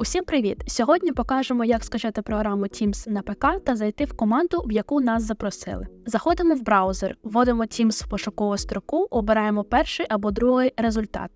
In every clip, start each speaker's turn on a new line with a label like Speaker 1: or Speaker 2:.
Speaker 1: Усім привіт! Сьогодні покажемо, як скачати програму Teams на ПК та зайти в команду, в яку нас запросили. Заходимо в браузер, вводимо Teams в пошукову строку, обираємо перший або другий результат.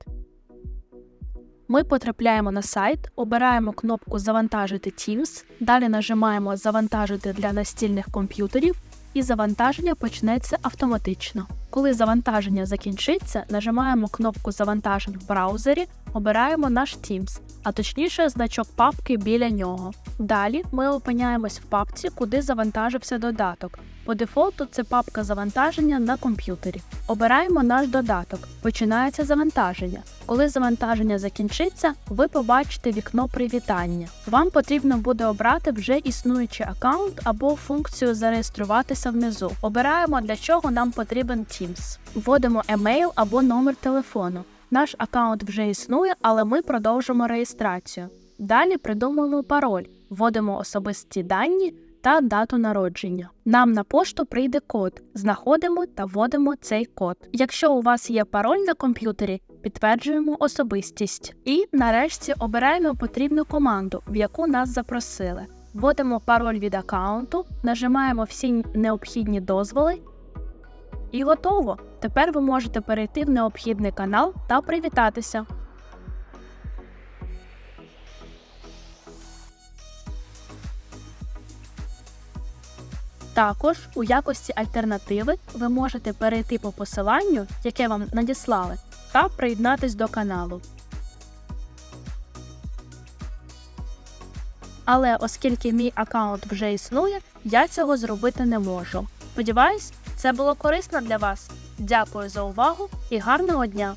Speaker 1: Ми потрапляємо на сайт, обираємо кнопку Завантажити Teams, далі нажимаємо Завантажити для настільних комп'ютерів і завантаження почнеться автоматично. Коли завантаження закінчиться, нажимаємо кнопку Завантажень в браузері, обираємо наш Teams, а точніше значок папки біля нього. Далі ми опиняємось в папці, куди завантажився додаток. По дефолту це папка завантаження на комп'ютері. Обираємо наш додаток. Починається завантаження. Коли завантаження закінчиться, ви побачите вікно привітання. Вам потрібно буде обрати вже існуючий аккаунт або функцію зареєструватися внизу. Обираємо для чого нам потрібен Teams. Вводимо емейл або номер телефону. Наш аккаунт вже існує, але ми продовжимо реєстрацію. Далі придумуємо пароль, вводимо особисті дані та дату народження. Нам на пошту прийде код. Знаходимо та вводимо цей код. Якщо у вас є пароль на комп'ютері, підтверджуємо особистість. І нарешті обираємо потрібну команду, в яку нас запросили. Вводимо пароль від аккаунту, нажимаємо всі необхідні дозволи. І готово! Тепер ви можете перейти в необхідний канал та привітатися. Також у якості альтернативи ви можете перейти по посиланню, яке вам надіслали, та приєднатись до каналу. Але оскільки мій аккаунт вже існує, я цього зробити не можу. Сподіваюсь, це було корисно для вас. Дякую за увагу і гарного дня!